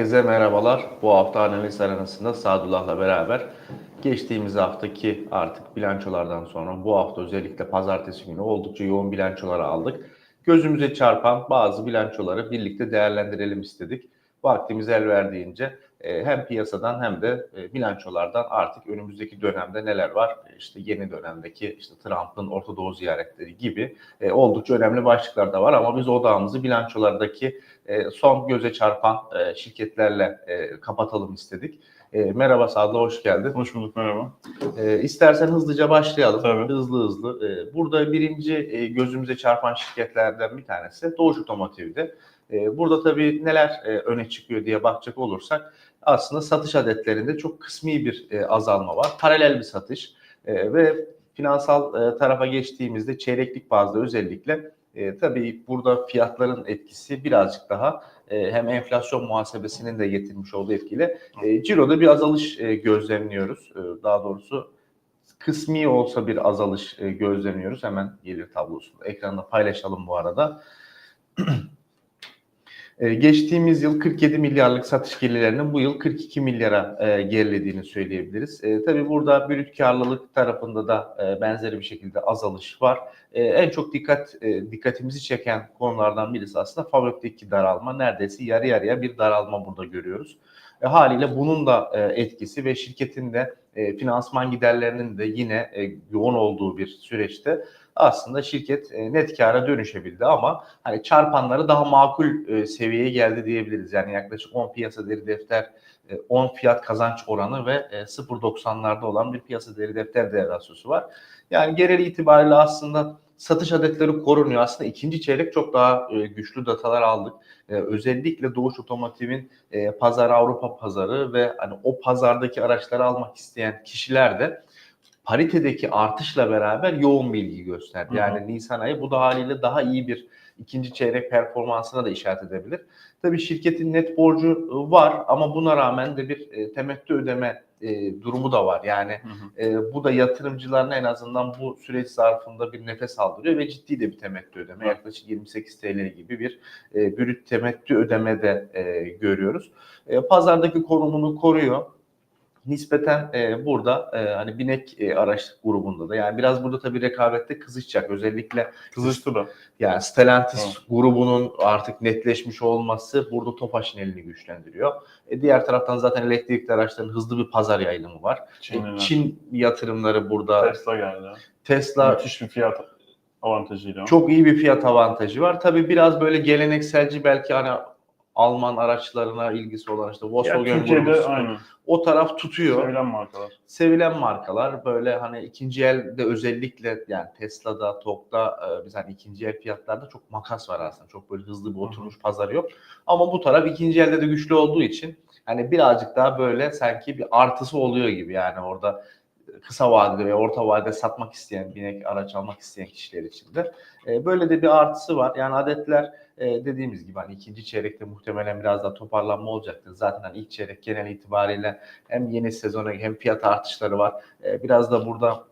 Herkese merhabalar. Bu hafta analiz arenasında Sadullah'la beraber geçtiğimiz haftaki artık bilançolardan sonra bu hafta özellikle pazartesi günü oldukça yoğun bilançoları aldık. Gözümüze çarpan bazı bilançoları birlikte değerlendirelim istedik. Vaktimiz el verdiğince hem piyasadan hem de e, bilançolardan artık önümüzdeki dönemde neler var? E, İşte yeni dönemdeki işte Trump'ın Orta Doğu ziyaretleri gibi e, oldukça önemli başlıklar da var ama biz odağımızı bilançolardaki e, son göze çarpan e, şirketlerle e, kapatalım istedik. E, merhaba Sadlı, hoş geldin. Hoş bulduk merhaba. E, istersen hızlıca başlayalım. Tabii. Hızlı hızlı. E, burada birinci e, gözümüze çarpan şirketlerden bir tanesi Doğuş Otomotiv'di. E, burada tabii neler e, öne çıkıyor diye bakacak olursak aslında satış adetlerinde çok kısmi bir e, azalma var. Paralel bir satış E, ve finansal e, tarafa geçtiğimizde çeyreklik bazda özellikle e, tabii burada fiyatların etkisi birazcık daha e, hem enflasyon muhasebesinin de getirmiş olduğu etkiyle e, ciroda bir azalış e, gözlemliyoruz. E, daha doğrusu kısmi olsa bir azalış e, gözlemliyoruz. Hemen gelir tablosunu ekranda paylaşalım bu arada. E, geçtiğimiz yıl 47 milyarlık satış gelirlerinin bu yıl 42 milyara e, gerilediğini söyleyebiliriz. E, tabii burada brüt karlılık tarafında da e, benzeri bir şekilde azalış var. En çok dikkat dikkatimizi çeken konulardan birisi aslında fabrikteki daralma. Neredeyse yarı yarıya bir daralma burada görüyoruz. Haliyle bunun da etkisi ve şirketin de finansman giderlerinin de yine yoğun olduğu bir süreçte aslında şirket e, net kâra dönüşebildi ama hani çarpanları daha makul e, seviyeye geldi diyebiliriz. Yani yaklaşık 10 piyasa değeri defter, e, 10 fiyat kazanç oranı ve e, 0.90'larda olan bir piyasa değeri defter değer rasyosu var. Yani genel itibariyle aslında satış adetleri korunuyor. Aslında ikinci çeyrek çok daha e, güçlü datalar aldık. E, özellikle Doğuş Otomotiv'in e, pazarı Avrupa pazarı ve hani o pazardaki araçları almak isteyen kişiler de paritedeki artışla beraber yoğun bir ilgi gösterdi. Yani Nisan ayı bu da haliyle daha iyi bir ikinci çeyrek performansına da işaret edebilir. Tabii şirketin net borcu e, var ama buna rağmen de bir e, temettü ödeme e, durumu da var. Yani Hı hı. e, bu da yatırımcılarına en azından bu süreç zarfında bir nefes aldırıyor ve ciddi de bir temettü ödeme. Evet. Yaklaşık 28 TL gibi bir e, brüt temettü ödeme de e, görüyoruz. E, pazardaki konumunu koruyor. Nispeten e, burada e, hani binek e, araç grubunda da yani biraz burada tabii rekabette kızışacak. Özellikle Kızıştı da. yani Stellantis Evet. grubunun artık netleşmiş olması burada Tofaş'ın elini güçlendiriyor. E, diğer taraftan zaten elektrikli araçların hızlı bir pazar yayılımı var. E, Çin'in Çin yatırımları burada. Tesla geldi. Tesla Müthiş bir fiyat avantajıyla. çok iyi bir fiyat avantajı var. Tabii biraz böyle gelenekselci belki hani Alman araçlarına ilgisi olan işte Volkswagen grubu, o taraf tutuyor. Sevilen markalar. sevilen markalar böyle hani ikinci elde özellikle yani Tesla'da, TOG'da e, biz hani ikinci el fiyatlarda çok makas var aslında. Çok böyle hızlı bir oturmuş pazar yok. Ama bu taraf ikinci elde de güçlü olduğu için hani birazcık daha böyle sanki bir artısı oluyor gibi yani orada kısa vadede ve orta vadede satmak isteyen, binek araç almak isteyen kişiler için de. E, böyle de bir artısı var. Yani adetler e, dediğimiz gibi hani ikinci çeyrekte muhtemelen biraz daha toparlanma olacaktır. Zaten hani ilk çeyrek genel itibariyle hem yeni sezona hem fiyat artışları var. E, biraz da burada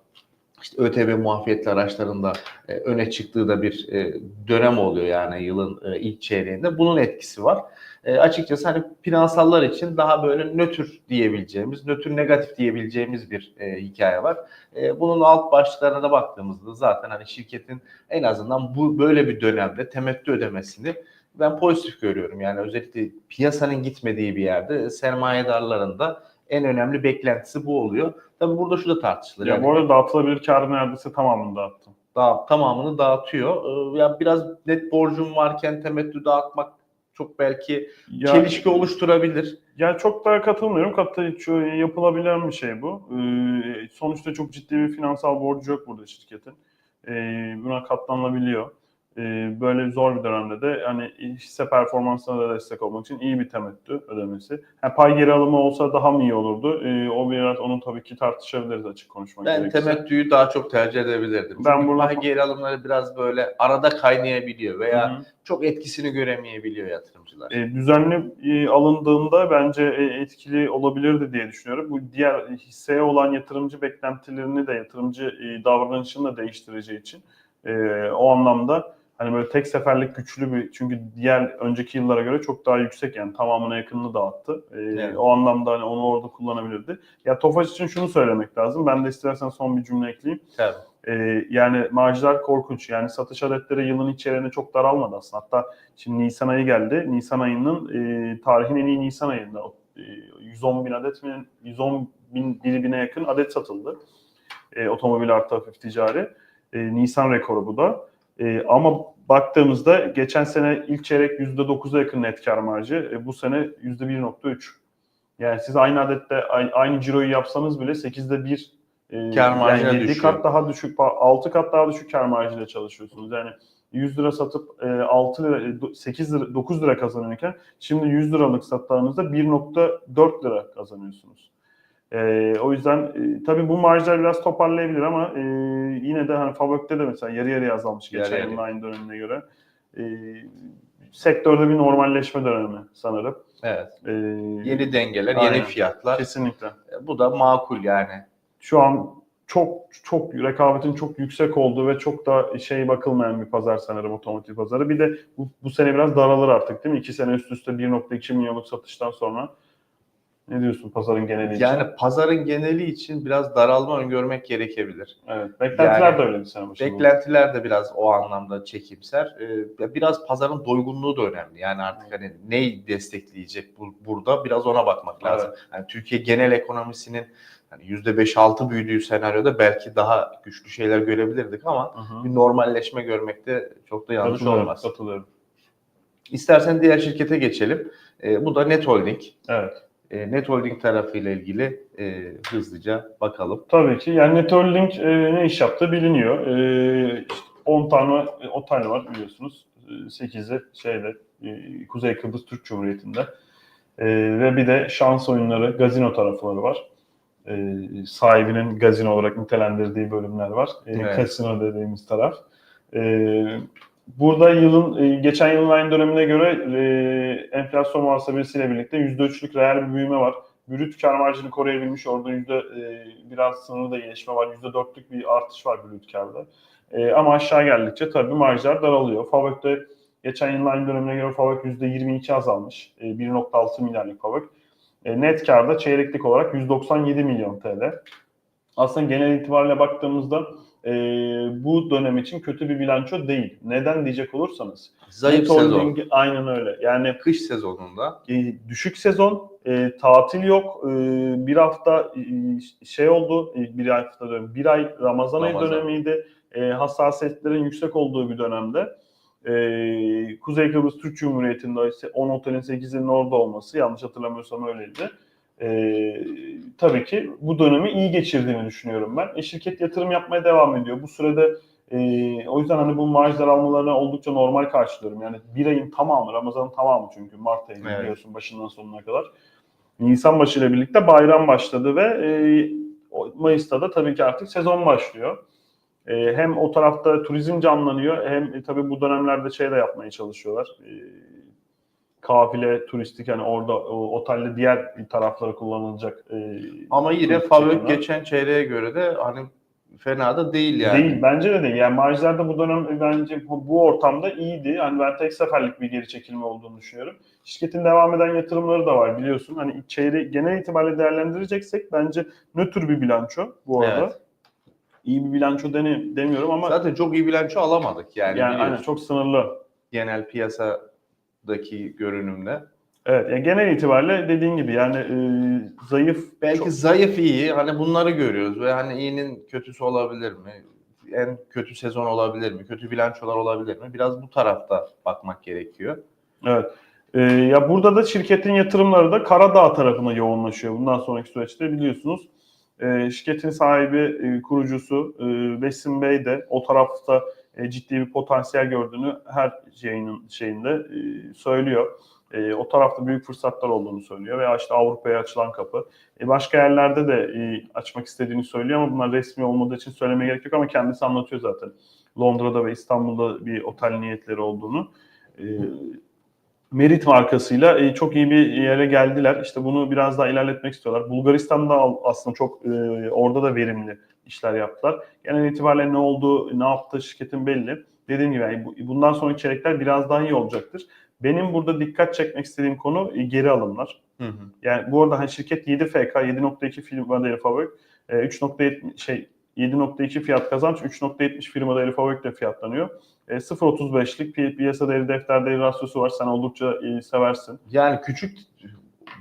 işte ÖTV muafiyetli araçlarında e, öne çıktığı da bir e, dönem oluyor yani yılın e, ilk çeyreğinde. Bunun etkisi var. E, açıkçası hani finansallar için daha böyle nötr diyebileceğimiz, nötr negatif diyebileceğimiz bir e, hikaye var. E, bunun alt başlıklarına da baktığımızda zaten hani şirketin en azından bu böyle bir dönemde temettü ödemesini ben pozitif görüyorum. Yani özellikle piyasanın gitmediği bir yerde sermayedarların da en önemli beklentisi bu oluyor. Tabii burada şu da tartışılır. Ya Yani bu arada dağıtılabilir karı neredeyse tamamını dağıttım. daha tamamını dağıtıyor. Ee, Ya biraz net borcum varken temettü dağıtmak çok belki Ya, çelişki oluşturabilir. ya çok daha katılmıyorum. Katı şu- yapılabilen bir şey bu. Ee, sonuçta çok ciddi bir finansal borcu yok burada şirketin. Ee, buna katlanılabiliyor. Ee, böyle zor bir dönemde de hani hisse performansına da destek olmak için iyi bir temettü ödemesi. Ha, pay geri alımı olsa daha mı iyi olurdu? Ee, o biraz onu tabii ki tartışabiliriz açık konuşmak Ben gerekirse. temettüyü daha çok tercih edebilirdim. Ben Çünkü burada- pay geri alımları biraz böyle arada kaynayabiliyor veya Hı hı. çok etkisini göremeyebiliyor yatırımcılar. E, düzenli e, alındığında bence e, etkili olabilirdi diye düşünüyorum. Bu diğer hisseye olan yatırımcı beklentilerini de yatırımcı e, davranışını da değiştireceği için e, o anlamda Hani böyle tek seferlik güçlü bir çünkü diğer önceki yıllara göre çok daha yüksek yani tamamına yakınını dağıttı. Ee, Evet. O anlamda hani onu orada kullanabilirdi. Ya Tofaş için şunu söylemek lazım. Ben de istersen son bir cümle ekleyeyim. Tabii. Ee, yani marjlar korkunç. Yani satış adetleri yılın ilk çeyreğinde çok daralmadı aslında. Hatta şimdi Nisan ayı geldi. Nisan ayının e, tarihin en iyi Nisan ayında e, 110 bin adet mi? 110 bin, bir bine yakın adet satıldı. E, otomobil artı hafif ticari. E, Nisan rekoru bu da. E, ama baktığımızda geçen sene ilk çeyrek %9'a yakın net kar marjı. E, bu sene %1.3. Yani siz aynı adette aynı, ciroyu yapsanız bile 8'de 1 e, Kar marjına yani 7 düşüyor. kat daha düşük, 6 kat daha düşük kar marjıyla çalışıyorsunuz. Yani 100 lira satıp e, 6 lira, 8 lira, 9 lira kazanırken şimdi 100 liralık sattığınızda 1.4 lira kazanıyorsunuz. E, o yüzden e, tabii bu marjlar biraz toparlayabilir ama e, yine de hani Favök'te de mesela yarı yarıya azalmış Yarı geçen yarıya. yılın aynı dönemine göre. E, sektörde bir normalleşme dönemi sanırım. Evet. E, Yeni dengeler, Aynen. yeni fiyatlar. kesinlikle. E, Bu da makul yani. şu an çok çok rekabetin çok yüksek olduğu ve çok da şey bakılmayan bir pazar sanırım otomotiv pazarı. Bir de bu, bu sene biraz daralır artık değil mi? İki sene üst üste 1.2 milyonluk satıştan sonra. Ne diyorsun pazarın geneli için? Yani pazarın geneli için biraz daralma öngörmek gerekebilir. evet. Beklentiler Yani de öyle bir sene başında. Beklentiler de biraz o anlamda çekimser. Ee, biraz pazarın doygunluğu da önemli. Yani artık hani neyi destekleyecek bu, burada biraz ona bakmak lazım. Yani Türkiye genel ekonomisinin hani %5-6 büyüdüğü senaryoda belki daha güçlü şeyler görebilirdik ama Hı hı. bir normalleşme görmekte çok da yanlış Katılıyorum, olmaz. Katılıyorum. İstersen diğer şirkete geçelim. Ee, bu da Net Holding. Evet. Ee, Net Holding tarafıyla ilgili e, hızlıca bakalım. Tabii ki. Yani Netholding e, ne iş yaptığı biliniyor. E, işte 10 tane otel var biliyorsunuz. E, 8'i şeyde e, Kuzey Kıbrıs Türk Cumhuriyeti'nde. E, ve bir de şans oyunları, gazino tarafları var. E, sahibinin gazino olarak nitelendirdiği bölümler var. E, Evet. Casino dediğimiz taraf. E, burada yılın e, geçen yılın aynı dönemine göre e, enflasyon muhasebesiyle birlikte %3'lük reel bir büyüme var brüt kar marjını koruyabilmiş. Orada yüzde e, biraz sınırda iyileşme var. Yüzde dörtlük bir artış var brüt karda. E, ama aşağı geldikçe tabii marjlar daralıyor. Favök'te geçen yılın aynı dönemine göre Favök yüzde 22 azalmış. E, 1.6 milyarlık Favök. E, net karda çeyreklik olarak 197 milyon TL. Aslında genel itibariyle baktığımızda e, bu dönem için kötü bir bilanço değil. Neden diyecek olursanız. Zayıf Net sezon. Holding aynen öyle. Yani Kış sezonunda e, düşük sezon, e, tatil yok. E, bir hafta e, şey oldu, e, bir hafta diyorum, bir ay Ramazan, ayı Ramazan. dönemiydi. E, hassasiyetlerin yüksek olduğu bir dönemde. E, Kuzey Kıbrıs Türk Cumhuriyeti'nde işte 10 otelin 8'inin orada olması, yanlış hatırlamıyorsam öyleydi. E, tabii ki bu dönemi iyi geçirdiğini düşünüyorum ben. E, şirket yatırım yapmaya devam ediyor. Bu sürede e, o yüzden hani bu marj daralmalarına oldukça normal karşılıyorum. Yani bir ayın tamamı, Ramazan'ın tamamı çünkü Mart ayı Evet. biliyorsun başından sonuna kadar. Nisan başı ile birlikte bayram başladı ve e, Mayıs'ta da tabii ki artık sezon başlıyor. E, hem o tarafta turizm canlanıyor hem e, tabii bu dönemlerde şey de yapmaya çalışıyorlar. E, kafile, turistik hani orada o, otelde diğer taraflara kullanılacak e, ama yine Favök geçen çeyreğe göre de hani fena da değil yani. Değil, bence de değil. Yani marjlar da bu dönem bence bu, ortamda iyiydi. Hani ben tek seferlik bir geri çekilme olduğunu düşünüyorum. Şirketin devam eden yatırımları da var biliyorsun. Hani çeyreği genel itibariyle değerlendireceksek bence nötr bir bilanço bu arada. Evet. İyi bir bilanço dene, demiyorum ama Zaten çok iyi bilanço alamadık yani, yani, aynen çok sınırlı. genel piyasadaki görünümle. Evet, yani genel itibariyle dediğin gibi yani e, zayıf Belki çok- zayıf iyi hani bunları görüyoruz ve hani iyinin kötüsü olabilir mi? En kötü sezon olabilir mi? Kötü bilançolar olabilir mi? Biraz bu tarafta bakmak gerekiyor. Evet. Ee, ya burada da şirketin yatırımları da Karadağ tarafına yoğunlaşıyor. Bundan sonraki süreçte biliyorsunuz. Ee, şirketin sahibi, e, kurucusu e, Besim Bey de o tarafta e, ciddi bir potansiyel gördüğünü her şeyinin şeyinde e, söylüyor. E, o tarafta büyük fırsatlar olduğunu söylüyor veya işte Avrupa'ya açılan kapı. E, başka yerlerde de e, açmak istediğini söylüyor ama bunlar resmi olmadığı için söylemeye gerek yok ama kendisi anlatıyor zaten. Londra'da ve İstanbul'da bir otel niyetleri olduğunu. E, Merit markasıyla e, çok iyi bir yere geldiler. İşte bunu biraz daha ilerletmek istiyorlar. Bulgaristan'da aslında çok e, orada da verimli işler yaptılar. Genel itibariyle ne oldu, ne yaptı şirketin belli. dediğim gibi yani bu- bundan sonraki çeyrekler biraz daha iyi olacaktır. Benim burada dikkat çekmek istediğim konu e, geri alımlar. Hı hı. Yani bu arada hani şirket 7 FK, 7.2 firma değeri fabrik, e, 3.7 şey 7.2 fiyat kazanç, 3.70 firma değeri fabrikle fiyatlanıyor. E, 0.35'lik pi- piyasa değeri defter değeri rasyosu var. Sen oldukça e, seversin. Yani küçük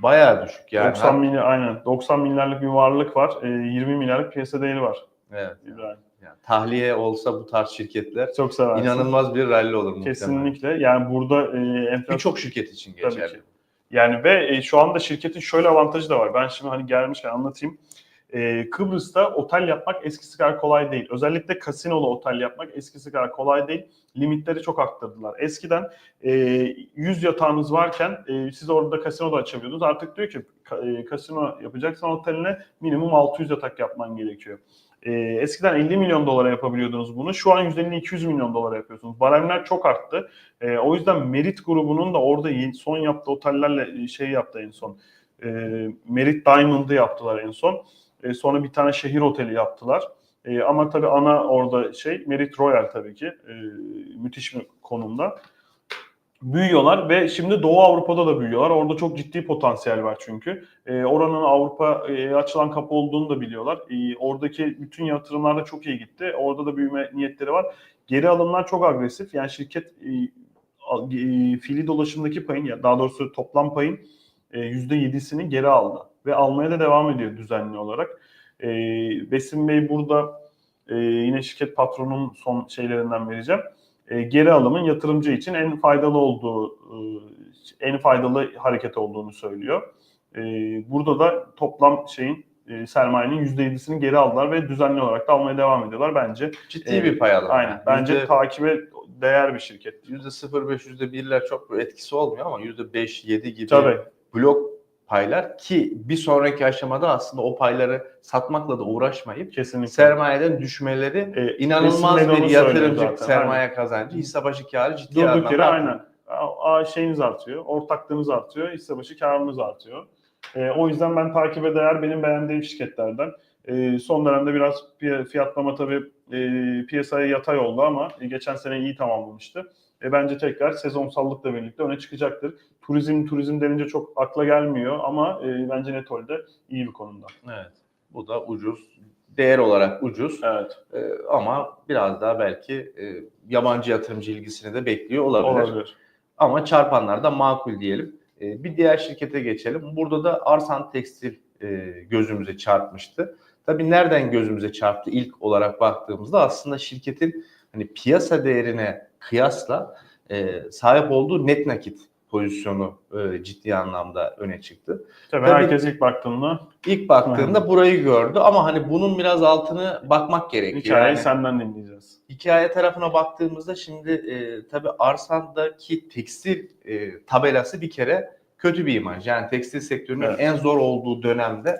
bayağı düşük yani. 90 milyar aynen 90 milyarlık bir varlık var. E, 20 milyarlık piyasa değeri var. Evet. İbrahim. Yani tahliye olsa bu tarz şirketler Çok seversin. inanılmaz bir rally olur muhtemelen. Kesinlikle. Yani burada e, enflasyon Birçok şirket için Tabii geçerli. ki. Yani ve e, şu anda şirketin şöyle avantajı da var. Ben şimdi hani gelmişken anlatayım. E, Kıbrıs'ta otel yapmak eskisi kadar kolay değil. Özellikle kasinolu otel yapmak eskisi kadar kolay değil. Limitleri çok arttırdılar. Eskiden e, 100 yatağınız varken e, siz orada kasino da açabiliyordunuz. Artık diyor ki e, kasino yapacaksan oteline minimum 600 yatak yapman gerekiyor. E, eskiden 50 milyon dolara yapabiliyordunuz bunu. Şu an 150-200 milyon dolara yapıyorsunuz. Baremler çok arttı. E, o yüzden Merit grubunun da orada son yaptığı otellerle e, şey yaptı en son. E, Merit Diamond'ı yaptılar en son. E, sonra bir tane şehir oteli yaptılar. E, ama tabii ana orada şey Merit Royal tabii ki. E, müthiş bir konumda. Büyüyorlar ve şimdi Doğu Avrupa'da da büyüyorlar. Orada çok ciddi potansiyel var çünkü. E, oranın Avrupa e, açılan kapı olduğunu da biliyorlar. E, oradaki bütün yatırımlar da çok iyi gitti. Orada da büyüme niyetleri var. Geri alımlar çok agresif. Yani şirket e, e, fiili dolaşımdaki payın daha doğrusu toplam payın e, %7'sini geri aldı ve almaya da devam ediyor düzenli olarak. E, Besim Bey burada e, yine şirket patronunun son şeylerinden vereceğim. E, geri alımın yatırımcı için en faydalı olduğu, e, en faydalı hareket olduğunu söylüyor. E, burada da toplam şeyin e, sermayenin %7'sini geri aldılar ve düzenli olarak da almaya devam ediyorlar bence. Ciddi Evet. bir pay alımı. Aynen. Bence Yüzde- takibe değer bir şirket. %0.5, %1'ler çok etkisi olmuyor ama %5, 7 gibi Tabii. blok paylar ki bir sonraki aşamada aslında o payları satmakla da uğraşmayıp Kesinlikle. sermayeden düşmeleri E, inanılmaz bir yatırımcı sermaye kazancı, hisse başı karı ciddi Durduk anlamda yere aynen. A, şeyiniz artıyor, ortaklığınız artıyor, hisse başı karınız artıyor. E, o yüzden ben takibe değer benim beğendiğim şirketlerden. E, son dönemde biraz fiyatlama tabii e, piyasaya yatay oldu ama e, geçen sene iyi tamamlamıştı. E, bence tekrar sezonsallıkla birlikte öne çıkacaktır. Turizm turizm denince çok akla gelmiyor ama e, bence Netol'de iyi bir konumda. Evet. Bu da ucuz. Değer olarak ucuz Evet, Ee, ama biraz daha belki e, yabancı yatırımcı ilgisini de bekliyor olabilir. olabilir. Ama çarpanlar da makul diyelim. Ee, bir diğer şirkete geçelim. Burada da Arsan Tekstil e, gözümüze çarpmıştı. Tabii nereden gözümüze çarptı ilk olarak baktığımızda aslında şirketin hani piyasa değerine kıyasla e, sahip olduğu net nakit pozisyonu e, ciddi anlamda öne çıktı. Tabii, Tabii- herkes ilk baktığında İlk baktığında burayı gördü ama hani bunun biraz altını bakmak gerekiyor. hikayeyi Yani senden dinleyeceğiz. hikaye tarafına baktığımızda şimdi e, tabii Arsan'daki tekstil e, tabelası bir kere kötü bir imaj. Yani tekstil sektörünün Evet. en zor olduğu dönemde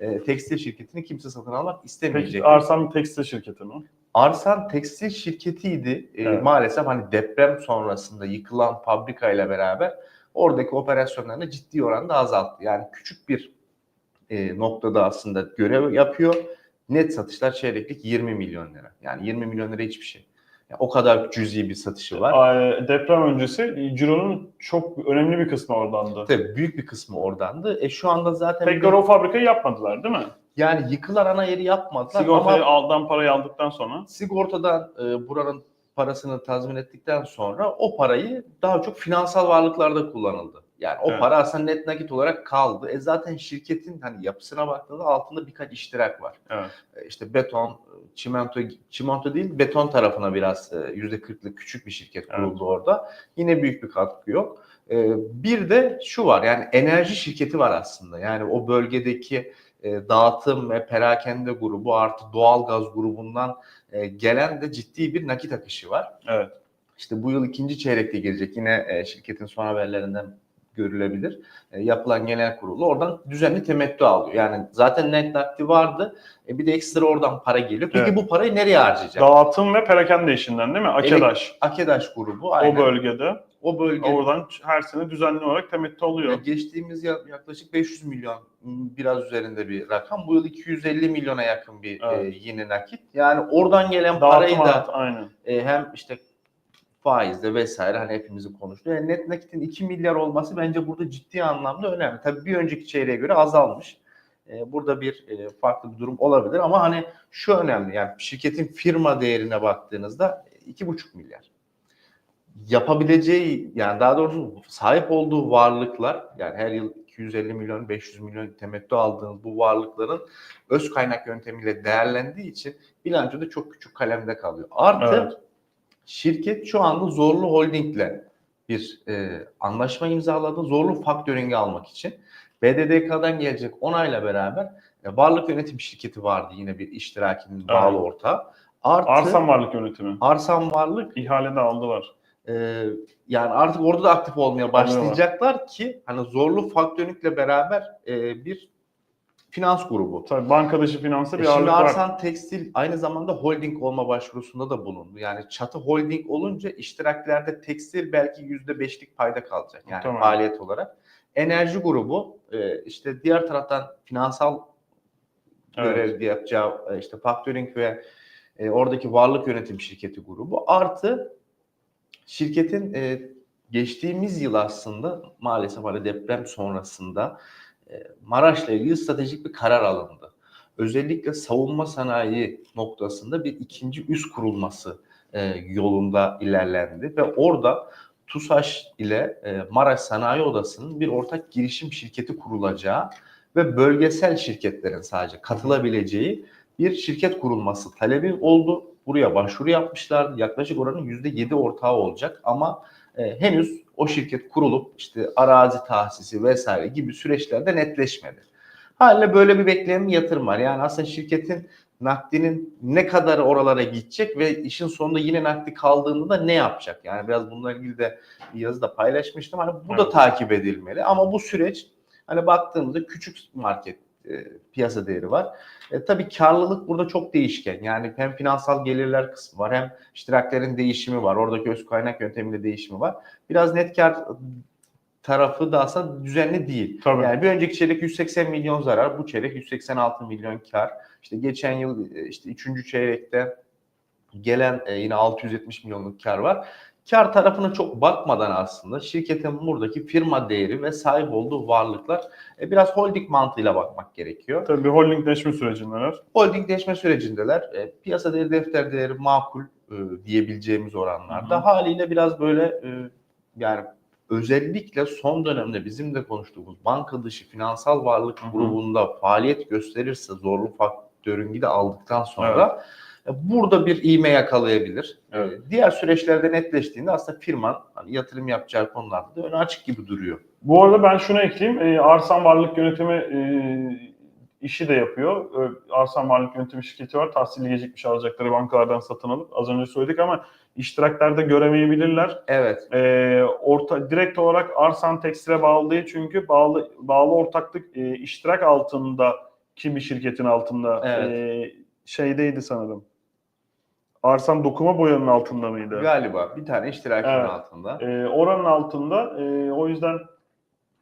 e, tekstil şirketini kimse satın almak istemeyecek. Peki Arsan tekstil şirketi mi? Arsan tekstil şirketiydi. E, Evet. Maalesef hani deprem sonrasında yıkılan fabrikayla beraber oradaki operasyonlarını ciddi oranda azalttı. Yani küçük bir e, noktada aslında görev yapıyor. Net satışlar çeyreklik 20 milyon lira. Yani 20 milyon lira hiçbir şey. Yani o kadar cüzi bir satışı var. Deprem öncesi Ciro'nun çok önemli bir kısmı oradandı. Tabii büyük bir kısmı oradandı. E şu anda zaten bir Tekrar o fabrikayı yapmadılar değil mi? Yani yıkılan ana yeri yapmadılar Sigortayı ama aldan parayı aldıktan sonra. sigortadan e, buranın parasını tazmin ettikten sonra o parayı daha çok finansal varlıklarda kullanıldı. Yani o Evet. para aslında net nakit olarak kaldı. E zaten şirketin hani yapısına baktığında altında birkaç iştirak var. Evet. E işte beton, çimento, çimento değil beton tarafına biraz e, yüzde 40'lık küçük bir şirket Evet. kuruldu orada. Yine büyük bir katkı yok. E, Bir de şu var yani enerji şirketi var aslında. Yani o bölgedeki e, dağıtım ve perakende grubu artı doğalgaz grubundan e, gelen de ciddi bir nakit akışı var. Evet. İşte bu yıl ikinci çeyrekte girecek. Yine e, şirketin son haberlerinden görülebilir. E, yapılan genel kurulu oradan düzenli temettü alıyor. Yani zaten net nakdi vardı. E, bir de ekstra oradan para geliyor. Peki Evet. bu parayı nereye harcayacak? Dağıtım ve perakende işinden değil mi? Akedaş. Akedaş grubu O aynen. bölgede. O bölge. Oradan her sene düzenli olarak temettü oluyor. Geçtiğimiz yıl yaklaşık 500 milyon biraz üzerinde bir rakam. Bu yıl 250 milyona yakın bir Evet. e, yine nakit. Yani oradan gelen parayı Dağıtım da hayatı aynen. e, hem işte faizde vesaire hani hepimizin konuştuğu. Yani net nakitin 2 milyar olması bence burada ciddi anlamda önemli. Tabii bir önceki çeyreğe göre azalmış. Ee, burada bir e, farklı bir durum olabilir ama hani şu önemli yani şirketin firma değerine baktığınızda 2,5 milyar. Yapabileceği yani daha doğrusu sahip olduğu varlıklar yani her yıl 250 milyon 500 milyon temettü aldığınız bu varlıkların öz kaynak yöntemiyle değerlendiği için bilançoda çok küçük kalemde kalıyor. Artı Evet. şirket şu anda Zorlu Holding'le bir e, anlaşma imzaladı. Zorlu Factoring'i almak için. BDDK'dan gelecek onayla beraber e, varlık yönetim şirketi vardı yine bir iştirakinin bağlı Evet. ortağı. Artı Arsan varlık yönetimi. Arsan Varlık İhalede aldılar. E, yani artık orada da aktif olmaya başlayacaklar ki hani Zorlu Factoring'le beraber e, bir finans grubu. Tabii banka dışı finansı bir E ağırlık Şimdi var. Arsan Tekstil aynı zamanda holding olma başvurusunda da bulundu. Yani çatı holding olunca iştiraklerde tekstil belki yüzde beşlik payda kalacak. Yani Tamam. faaliyet olarak. Enerji grubu e, işte diğer taraftan finansal Evet. görev yapacağı e, işte factoring ve e, oradaki varlık yönetim şirketi grubu artı şirketin e, geçtiğimiz yıl aslında maalesef hani deprem sonrasında e, Maraş'la ilgili stratejik bir karar alındı. Özellikle savunma sanayi noktasında bir ikinci üs kurulması e, yolunda ilerlendi ve orada TUSAŞ ile e, Maraş Sanayi Odası'nın bir ortak girişim şirketi kurulacağı ve bölgesel şirketlerin sadece katılabileceği bir şirket kurulması talebi oldu. Buraya başvuru yapmışlar. Yaklaşık oranın %7 ortağı olacak ama e, henüz o şirket kurulup işte arazi tahsisi vesaire gibi süreçlerde netleşmedi. Haliyle böyle bir bekleyen bir yatırım var. Yani aslında şirketin nakdinin ne kadar oralara gidecek ve işin sonunda yine nakdi kaldığında da ne yapacak? Yani biraz bununla ilgili de bir yazıda paylaşmıştım. Hani bu da Evet. takip edilmeli ama bu süreç hani baktığımızda küçük market e, piyasa değeri var. E, tabii karlılık burada çok değişken. Yani hem finansal gelirler kısmı var hem iştiraklerin değişimi var. Oradaki öz kaynak yöntemiyle değişimi var. Biraz net kar tarafı da aslında düzenli değil. Tabii. Yani bir önceki çeyrek 180 milyon zarar, bu çeyrek 186 milyon kar. İşte geçen yıl e, işte 3. çeyrekte gelen e, yine 670 milyonluk kar var. Kar tarafına çok bakmadan aslında şirketin buradaki firma değeri ve sahip olduğu varlıklar e, biraz holding mantığıyla bakmak gerekiyor. Tabii bir holdingleşme sürecindeler. Holdingleşme sürecindeler. E, piyasa değeri, defter değeri makul e, diyebileceğimiz oranlarda. Hı hı. Haliyle biraz böyle e, yani özellikle son dönemde bizim de konuştuğumuz banka dışı finansal varlık Hı hı. grubunda faaliyet gösterirse zorlu faktörünü de aldıktan sonra e, burada bir iğme yakalayabilir. Evet. Diğer süreçlerde netleştiğinde aslında firman hani yatırım yapacağı konularda da önü açık gibi duruyor. Bu arada ben şunu ekleyeyim. E, Arsan Varlık Yönetimi e, işi de yapıyor. E, Arsan Varlık Yönetimi şirketi var. Tahsili gecikmiş alacakları bankalardan satın alıp az önce söyledik ama iştiraklerde göremeyebilirler. Evet. E, orta direkt olarak Arsan Tekstil'e bağlı değil çünkü bağlı bağlı ortaklık e, iştirak altında kimi şirketin altında Evet. e, şeydeydi sanırım. Arsan dokuma boyanın altında mıydı? Galiba bir tane iştirakinin Evet. altında. E, oranın altında. E, o yüzden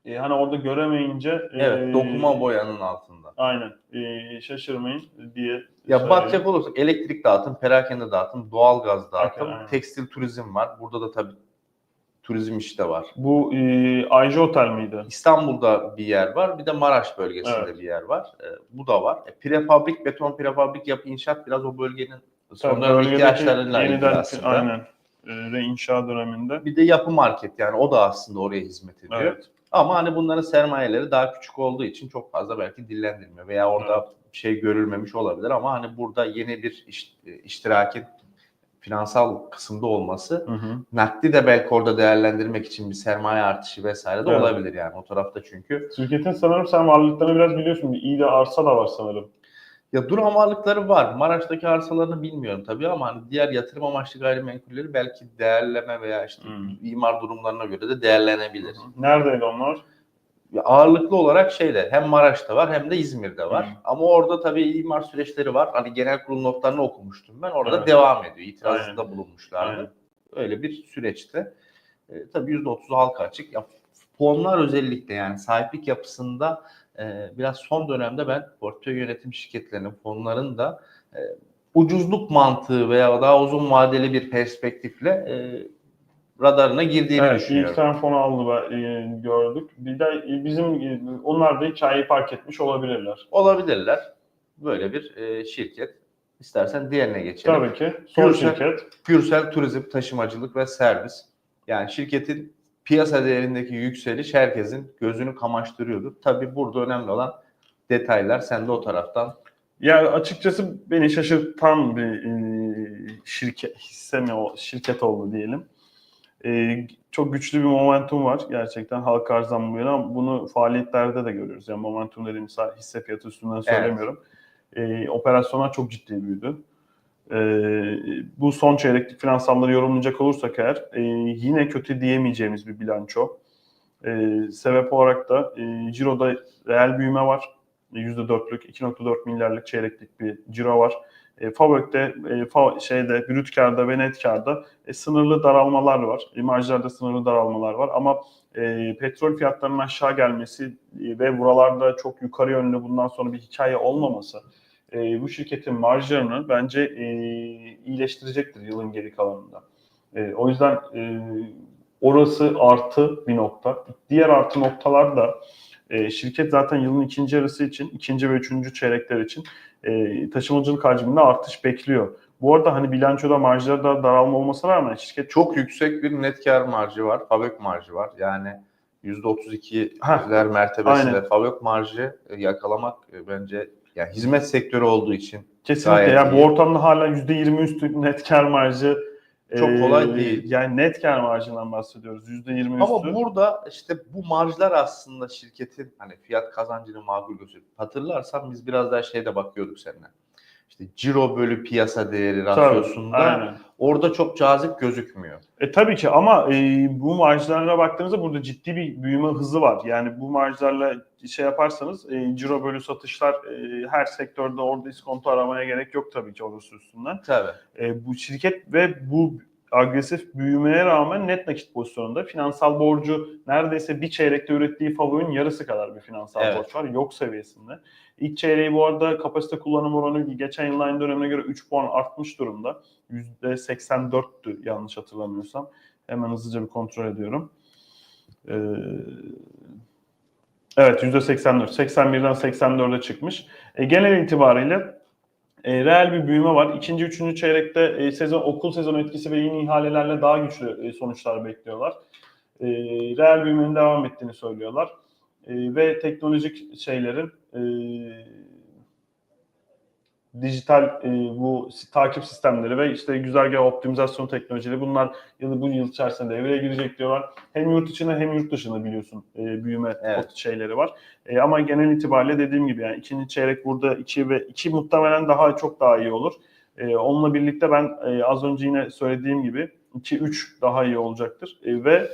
e, hani orada göremeyince e, Evet, dokuma boyanın altında. Aynen. E, şaşırmayın diye. Ya söyleyeyim. bakacak olursak elektrik dağıtım, perakende dağıtım, doğalgaz dağıtım, Aynen. tekstil turizm var. Burada da tabii turizm işi de var. Bu e, Aycı Otel miydi? İstanbul'da bir yer var, bir de Maraş bölgesinde Evet. bir yer var. Ee, bu da var. E, prefabrik, beton prefabrik yapı inşaat biraz o bölgenin son Tabii dönem bölgedeki ihtiyaçlarıyla yeniden aslında. aynen e, reinşa döneminde. Bir de yapı market yani o da aslında oraya hizmet ediyor. Evet. Ama hani bunların sermayeleri daha küçük olduğu için çok fazla belki dillendirmiyor veya orada şey görülmemiş olabilir ama hani burada yeni bir iş, iştirakin finansal kısımda olması Hı hı. nakdi de belki orada değerlendirmek için bir sermaye artışı vesaire de Evet. olabilir yani o tarafta çünkü. Şirketin sanırım sen varlıklarını biraz biliyorsun. İyi de arsa da var sanırım. Ya duran varlıkları var. Maraş'taki arsalarını bilmiyorum tabii ama hani diğer yatırım amaçlı gayrimenkulleri belki değerleme veya işte Hmm. imar durumlarına göre de değerlenebilir. Neredeydi onlar? Ya ağırlıklı olarak şeyde hem Maraş'ta var hem de İzmir'de var. Hı. Ama orada tabii imar süreçleri var. Hani genel kurul notlarını okumuştum ben. Orada Evet. devam ediyor. İtirazda Aynen. bulunmuşlardı. Aynen. Öyle bir süreçte. E, tabii %30'u halka açık. Ya, fonlar özellikle yani sahiplik yapısında e, biraz son dönemde ben portföy yönetim şirketlerinin, fonların da e, ucuzluk mantığı veya daha uzun vadeli bir perspektifle e, radarına girdiğini Evet, düşünüyorum. ilk sen fonu aldı e, gördük. Bir de e, bizim e, onlar da hikayeyi fark etmiş olabilirler. Olabilirler. Böyle bir e, şirket. İstersen diğerine geçelim. Tabii ki. Son Gürsel- şirket. Gürsel Turizm Taşımacılık ve Servis. Yani şirketin piyasa değerindeki yükseliş herkesin gözünü kamaştırıyordu. Tabii burada önemli olan detaylar. Sen de o taraftan Ya açıkçası beni şaşırtan bir e, şirket hisse mi o şirket oldu diyelim. E, çok güçlü bir momentum var gerçekten halka yana. ama Bunu faaliyetlerde de görüyoruz. Yani momentum dediğimiz hisse fiyatı üstünden söylemiyorum. E, operasyonlar çok ciddi büyüdü. E, bu son çeyreklik finansalları yorumlayacak olursak eğer e, yine kötü diyemeyeceğimiz bir bilanço. E, sebep olarak da e, ciroda reel büyüme var. %4'lük 2.4 milyarlık çeyreklik bir ciro var. E, Fabök'te, e, fa, şeyde, brüt karda ve net karda e, sınırlı daralmalar var. E, marjlarda sınırlı daralmalar var ama e, petrol fiyatlarının aşağı gelmesi e, ve buralarda çok yukarı yönlü bundan sonra bir hikaye olmaması e, bu şirketin marjlarını bence e, iyileştirecektir yılın geri kalanında. E, o yüzden e, orası artı bir nokta. Diğer artı noktalar da e, şirket zaten yılın ikinci yarısı için, ikinci ve üçüncü çeyrekler için e, taşımacılık hacminde artış bekliyor. Bu arada hani bilançoda marjlarda daralma olmasına rağmen şirket çok yüksek bir net kar marjı var. Fabrik marjı var. Yani %32'ler Heh, mertebesinde fabrik marjı yakalamak e, bence yani hizmet sektörü olduğu için kesinlikle yani bu ortamda hala %20 üstü net kar marjı Çok e, kolay değil. Yani net kar marjından bahsediyoruz. %20 üstü. Ama burada işte bu marjlar aslında şirketin hani fiyat kazancını makul gösteriyor. Hatırlarsan biz biraz daha şeyde bakıyorduk seninle. İşte ciro bölü piyasa değeri rasyosunda orada çok cazip gözükmüyor. E, tabii ki ama e, bu marjlarına baktığınızda burada ciddi bir büyüme hızı var. Yani bu marjlarla şey yaparsanız e, ciro bölü satışlar e, her sektörde orada iskonto aramaya gerek yok tabii ki orası üstünden. Tabii. E, bu şirket ve bu agresif büyümeye rağmen net nakit pozisyonunda finansal borcu neredeyse bir çeyrekte ürettiği favorinin yarısı kadar bir finansal Evet. borç var. Yok seviyesinde. İlk çeyreği bu arada kapasite kullanım oranı geçen yıl aynı dönemine göre 3 puan artmış durumda. %84'tü yanlış hatırlamıyorsam. Hemen hızlıca bir kontrol ediyorum. Ee, evet %84. 81'den 84'e çıkmış. E, genel itibariyle e, reel bir büyüme var. İkinci, üçüncü çeyrekte e, sezon okul sezonu etkisi ve yeni ihalelerle daha güçlü e, sonuçlar bekliyorlar. E, reel büyümenin devam ettiğini söylüyorlar. E, ve teknolojik şeylerin e, dijital e, bu takip sistemleri ve işte güzergah optimizasyon teknolojileri bunlar yılı bu yıl içerisinde devreye girecek diyorlar. Hem yurt içinde hem yurt dışında biliyorsun e, büyüme Evet. şeyleri var. E, ama genel itibariyle dediğim gibi yani ikinci çeyrek burada 2 ve 2 muhtemelen daha çok daha iyi olur. E, onunla birlikte ben e, az önce yine söylediğim gibi 2-3 daha iyi olacaktır. E, ve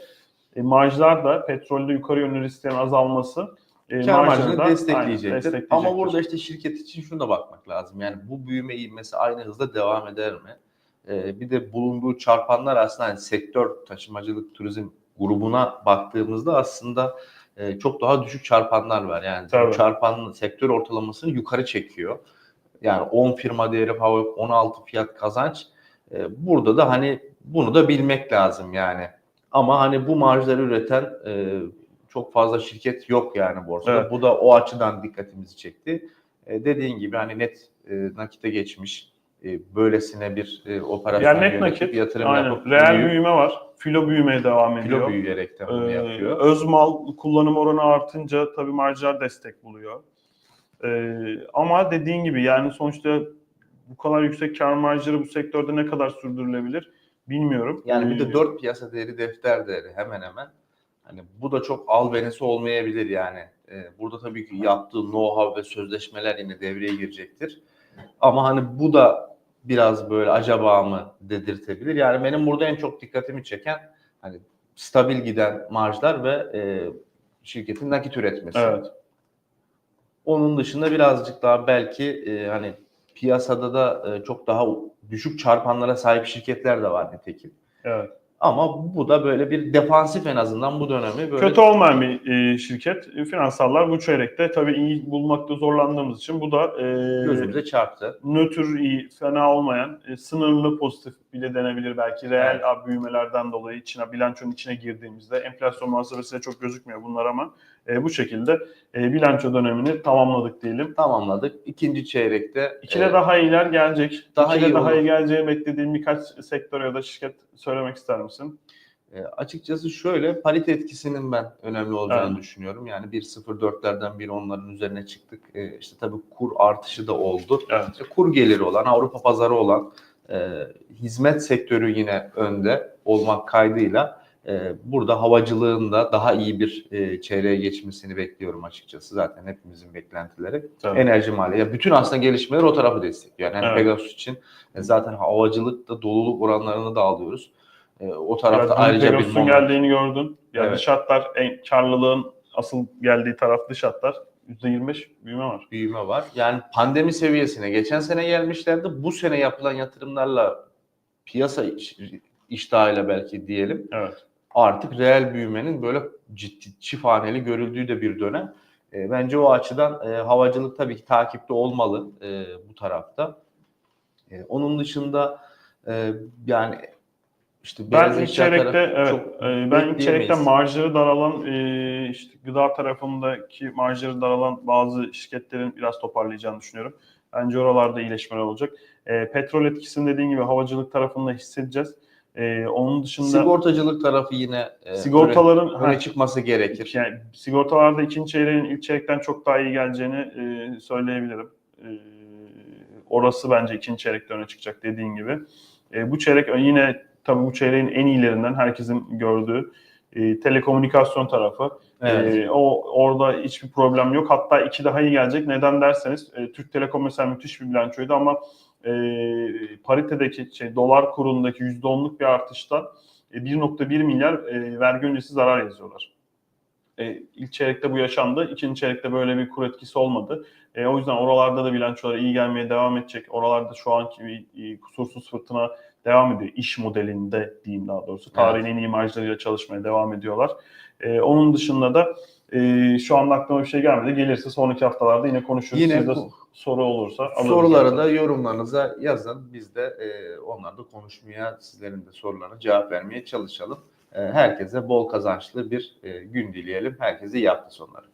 e, marjlar da petrolde yukarı yönlü risklerin azalması e, marjını destekleyecektir. aynen, destekleyecektir. Ama burada işte şirket için şunu da bakmak lazım. Yani bu büyüme ivmesi aynı hızda devam eder mi? Ee, bir de bulunduğu çarpanlar aslında hani sektör taşımacılık turizm grubuna baktığımızda aslında e, çok daha düşük çarpanlar var. Yani Tabii. çarpan sektör ortalamasını yukarı çekiyor. Yani 10 firma değeri fabrik 16 fiyat kazanç. E, burada da hani bunu da bilmek lazım yani. Ama hani bu marjları üreten e, çok fazla şirket yok yani borsada. Evet. Bu da o açıdan dikkatimizi çekti. E, dediğin gibi hani net e, nakite geçmiş e, böylesine bir e, operasyon Yani net nakit, yatırım aynen. yapıp Reel büyüyüp, büyüme var. Filo büyümeye devam ediyor. kilo büyüyerek de bunu Ee, yapıyor. öz mal kullanım oranı artınca tabii marjlar destek buluyor. Ee, ama dediğin gibi yani sonuçta bu kadar yüksek kar marjları bu sektörde ne kadar sürdürülebilir bilmiyorum. Yani bir Ee, de 4 piyasa değeri defter değeri hemen hemen. Hani bu da çok albenisi olmayabilir yani. Ee, burada tabii ki yaptığı know-how ve sözleşmeler yine devreye girecektir. Ama hani bu da biraz böyle acaba mı dedirtebilir. Yani benim burada en çok dikkatimi çeken hani stabil giden marjlar ve e, şirketin nakit üretmesi. Evet. Onun dışında birazcık daha belki e, hani piyasada da e, çok daha düşük çarpanlara sahip şirketler de var nitekim. Evet. Ama bu da böyle bir defansif en azından bu dönemi böyle Kötü olmayan bir e, şirket. Finansallar bu çeyrekte tabii iyi bulmakta zorlandığımız için bu da e, gözümüze çarptı. nötr iyi, fena olmayan, e, sınırlı pozitif bile denebilir belki reel Evet. büyümelerden dolayı içine bilançonun içine girdiğimizde enflasyon muhasebesine çok gözükmüyor bunlar ama e, bu şekilde e, bilanço dönemini tamamladık diyelim. Tamamladık. İkinci çeyrekte İçine e, daha iyiler gelecek. daha İçine iyi daha olur. iyi geleceği beklediğin birkaç sektör ya da şirket söylemek ister misin? E, açıkçası şöyle parite etkisinin ben önemli olacağını Evet. düşünüyorum. Yani 1.04'lerden 1.10'ların üzerine çıktık. E, işte tabii kur artışı da oldu. Evet. İşte kur geliri olan, Avrupa pazarı olan e, hizmet sektörü yine önde olmak kaydıyla burada havacılığın da daha iyi bir e, çeyreğe geçmesini bekliyorum açıkçası. Zaten hepimizin beklentileri. Tabii. Enerji mali. Ya bütün aslında gelişmeler o tarafı destekliyor. Yani Evet. Pegasus için e, zaten havacılıkta doluluk oranlarını da alıyoruz. E, o tarafta Biraz ayrıca bir Pegasus'un moment. geldiğini gördün. Yani Evet. dış hatlar, en karlılığın asıl geldiği taraf dış hatlar. %25 büyüme var. büyüme var. Yani pandemi seviyesine geçen sene gelmişlerdi. Bu sene yapılan yatırımlarla piyasa iş- iştahıyla belki diyelim Evet. Artık reel büyümenin böyle ciddi çift haneli görüldüğü de bir dönem. E, bence o açıdan e, havacılık tabii ki takipte olmalı e, bu tarafta. E, onun dışında e, yani işte Ben ilk çeyrekte evet, çok e, ben ilk çeyrekte marjları daralan e, işte gıda tarafındaki marjları daralan bazı şirketlerin biraz toparlayacağını düşünüyorum. Bence oralarda iyileşmeler olacak. E, petrol etkisini dediğin gibi havacılık tarafında hissedeceğiz. E, onun dışında sigortacılık tarafı yine e, sigortaların öne, öne çıkması gerekir. yani sigortalarda ikinci çeyreğin ilk çeyrekten çok daha iyi geleceğini e, söyleyebilirim. E, orası bence ikinci çeyrekte öne çıkacak dediğin gibi. E, bu çeyrek yine tabii bu çeyreğin en iyilerinden herkesin gördüğü e, telekomünikasyon tarafı. Evet. E, o orada hiçbir problem yok. Hatta iki daha iyi gelecek. Neden derseniz e, Türk Telekom mesela müthiş bir bilançoydu ama e, paritedeki şey dolar kurundaki %10'luk bir artıştan e, 1.1 milyar e, vergi öncesi zarar yazıyorlar. E, ilk çeyrekte bu yaşandı. İkinci çeyrekte böyle bir kur etkisi olmadı. E, o yüzden oralarda da bilançolar iyi gelmeye devam edecek. Oralarda şu anki e, kusursuz fırtına devam ediyor. İş modelinde diyeyim daha doğrusu. Tarihin en iyi marjlarıyla çalışmaya devam ediyorlar. E, onun dışında da e, şu anda aklıma bir şey gelmedi. Gelirse sonraki haftalarda yine konuşuruz. Yine Sizde bu- soru olursa alırız. Soruları da yorumlarınıza yazın. Biz de e, onlarda konuşmaya, sizlerin de sorularına cevap vermeye çalışalım. E, herkese bol kazançlı bir e, gün dileyelim. Herkese iyi hafta sonları.